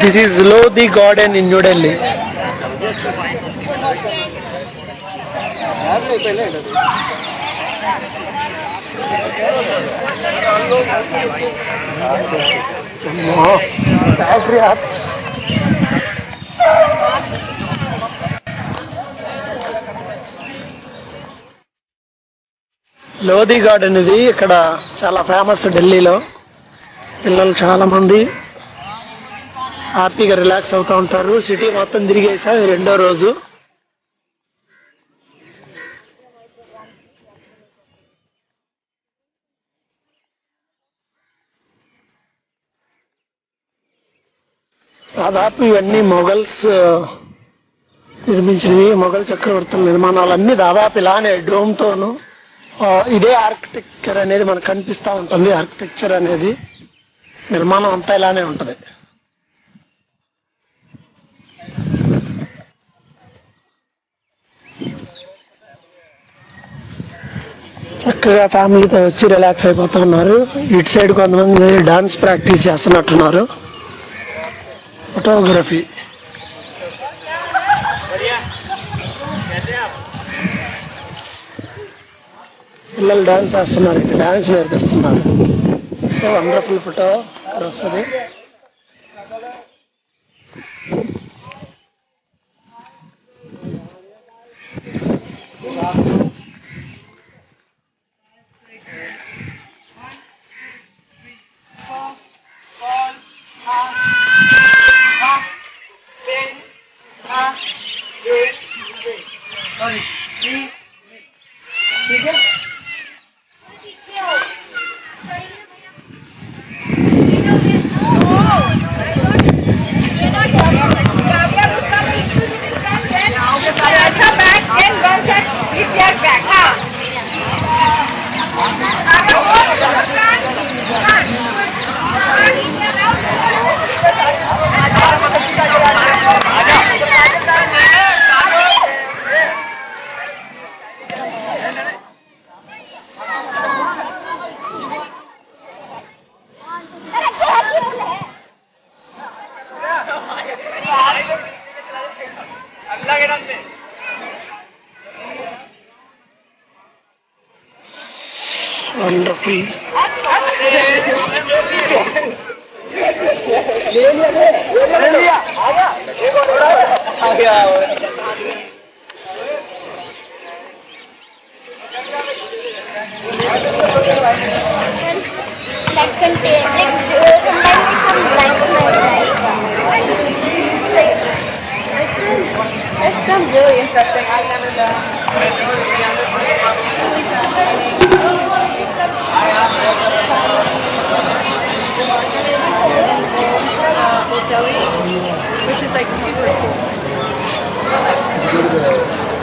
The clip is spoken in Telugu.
This is Lodhi Garden in New Delhi. Some more. Lodhi garden ఇది. ఇక్కడ చాలా ఫేమస్ ఢిల్లీలో. పిల్లలు చాలా మంది హ్యాపీగా రిలాక్స్ అవుతూ ఉంటారు. సిటీ మొత్తం తిరిగేసా రెండో రోజు. దాదాపు ఇవన్నీ మొఘల్స్ నిర్మించినవి. మొఘల్ చక్రవర్తుల నిర్మాణాలన్నీ దాదాపు ఇలానే డోమ్ తోను ఇదే ఆర్కిటెక్చర్ అనేది మనకు కనిపిస్తా ఉంటుంది. ఆర్కిటెక్చర్ అనేది నిర్మాణం అంతా ఇలానే ఉంటుంది. చక్కగా ఫ్యామిలీతో వచ్చి రిలాక్స్ అయిపోతూ ఉన్నారు. ఇటు సైడ్ కొంతమంది డాన్స్ ప్రాక్టీస్ చేస్తున్నట్టున్నారు. ఫోటోగ్రఫీ పిల్లలు డాన్స్ చేస్తున్నారు ఇక్కడ డాన్స్ నేర్పిస్తున్నారు సో వండర్ఫుల్ ఫోటో ఇక్కడ వస్తుంది Sorry. wonderful. ले लिया ले लिया आ गया It's like super cool.